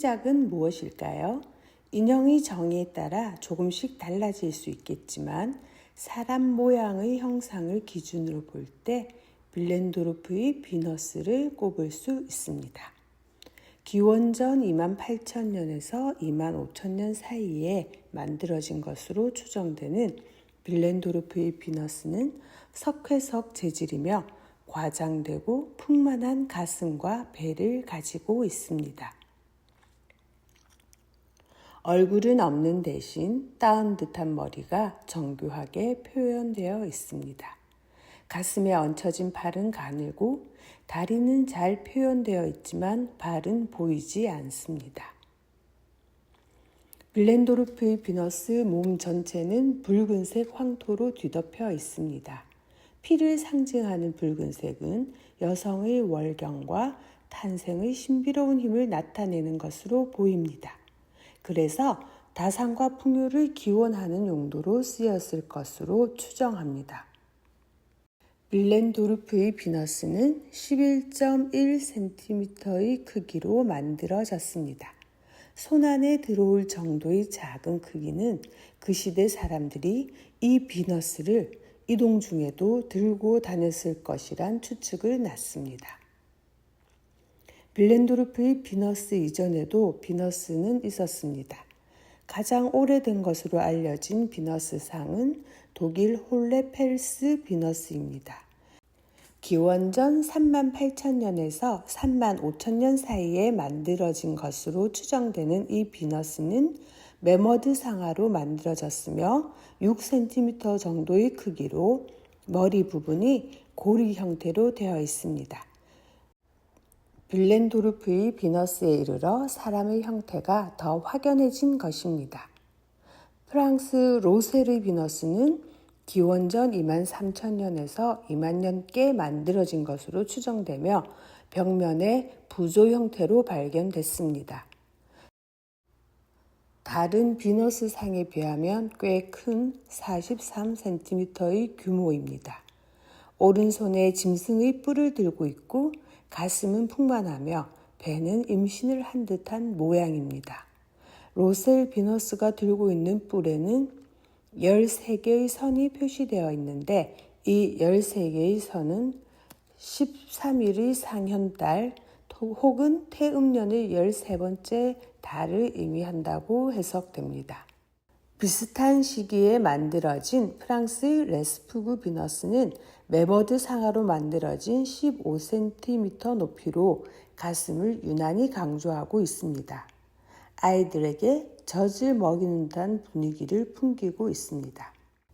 시작은 무엇일까요? 인형의 정의에 따라 조금씩 달라질 수 있겠지만 사람 모양의 형상을 기준으로 볼 때 빌렌도르프의 비너스를 꼽을 수 있습니다. 기원전 2만 8천년에서 2만 5천년 사이에 만들어진 것으로 추정되는 빌렌도르프의 비너스는 석회석 재질이며 과장되고 풍만한 가슴과 배를 가지고 있습니다. 얼굴은 없는 대신 따은 듯한 머리가 정교하게 표현되어 있습니다. 가슴에 얹혀진 팔은 가늘고 다리는 잘 표현되어 있지만 발은 보이지 않습니다. 빌렌도르프의 비너스 몸 전체는 붉은색 황토로 뒤덮여 있습니다. 피를 상징하는 붉은색은 여성의 월경과 탄생의 신비로운 힘을 나타내는 것으로 보입니다. 그래서 다산과 풍요를 기원하는 용도로 쓰였을 것으로 추정합니다. 빌렌도르프의 비너스는 11.1cm의 크기로 만들어졌습니다. 손 안에 들어올 정도의 작은 크기는 그 시대 사람들이 이 비너스를 이동 중에도 들고 다녔을 것이란 추측을 났습니다. 빌렌도르프의 비너스 이전에도 비너스는 있었습니다. 가장 오래된 것으로 알려진 비너스 상은 독일 홀레펠스 비너스입니다. 기원전 3만 8천년에서 3만 5천년 사이에 만들어진 것으로 추정되는 이 비너스는 메머드 상하로 만들어졌으며 6cm 정도의 크기로 머리 부분이 고리 형태로 되어 있습니다. 빌렌도르프의 비너스에 이르러 사람의 형태가 더 확연해진 것입니다. 프랑스 로셀의 비너스는 기원전 2만 3천 년에서 2만 년께 만들어진 것으로 추정되며 벽면에 부조 형태로 발견됐습니다. 다른 비너스 상에 비하면 꽤 큰 43cm의 규모입니다. 오른손에 짐승의 뿔을 들고 있고 가슴은 풍만하며 배는 임신을 한 듯한 모양입니다. 로셀 비너스가 들고 있는 뿔에는 13개의 선이 표시되어 있는데 이 13개의 선은 13일의 상현달 혹은 태음년의 13번째 달을 의미한다고 해석됩니다. 비슷한 시기에 만들어진 프랑스의 레스푸그 비너스는 메머드 상하로 만들어진 15cm 높이로 가슴을 유난히 강조하고 있습니다. 아이들에게 젖을 먹이는 듯한 분위기를 풍기고 있습니다.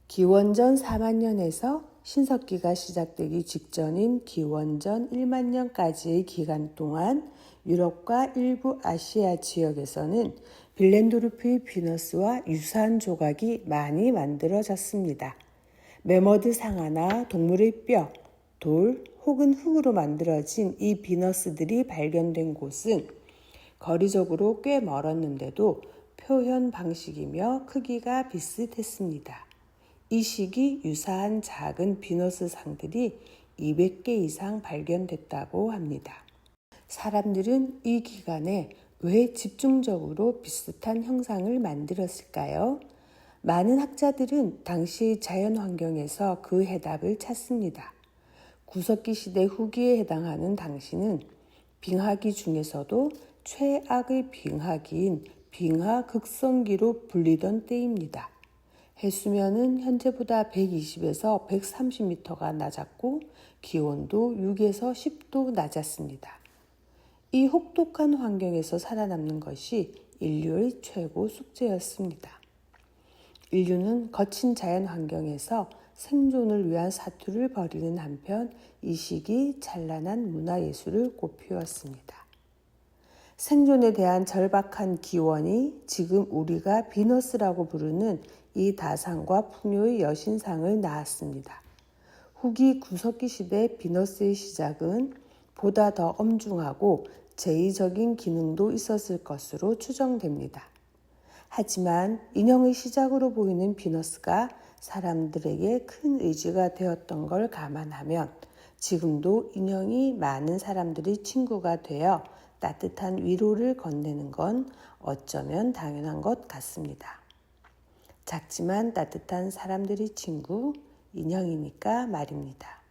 기원전 4만 년에서 신석기가 시작되기 직전인 기원전 1만 년까지의 기간 동안 유럽과 일부 아시아 지역에서는 빌렌도르프의 비너스와 유사한 조각이 많이 만들어졌습니다. 메머드 상아나 동물의 뼈, 돌 혹은 흙으로 만들어진 이 비너스들이 발견된 곳은 거리적으로 꽤 멀었는데도 표현 방식이며 크기가 비슷했습니다. 이 시기 유사한 작은 비너스 상들이 200개 이상 발견됐다고 합니다. 사람들은 이 기간에 왜 집중적으로 비슷한 형상을 만들었을까요? 많은 학자들은 당시 자연 환경에서 그 해답을 찾습니다. 구석기 시대 후기에 해당하는 당시는 빙하기 중에서도 최악의 빙하기인 빙하 극성기로 불리던 때입니다. 해수면은 현재보다 120에서 130m가 낮았고 기온도 6에서 10도 낮았습니다. 이 혹독한 환경에서 살아남는 것이 인류의 최고 숙제였습니다. 인류는 거친 자연 환경에서 생존을 위한 사투를 벌이는 한편 이 시기 찬란한 문화예술을 꽃피웠습니다. 생존에 대한 절박한 기원이 지금 우리가 비너스라고 부르는 이 다상과 풍요의 여신상을 낳았습니다. 후기 구석기 시대 비너스의 시작은 보다 더 엄중하고 제의적인 기능도 있었을 것으로 추정됩니다. 하지만 인형의 시작으로 보이는 비너스가 사람들에게 큰 의지가 되었던 걸 감안하면 지금도 인형이 많은 사람들이 친구가 되어 따뜻한 위로를 건네는 건 어쩌면 당연한 것 같습니다. 작지만 따뜻한 사람들이 친구 인형이니까 말입니다.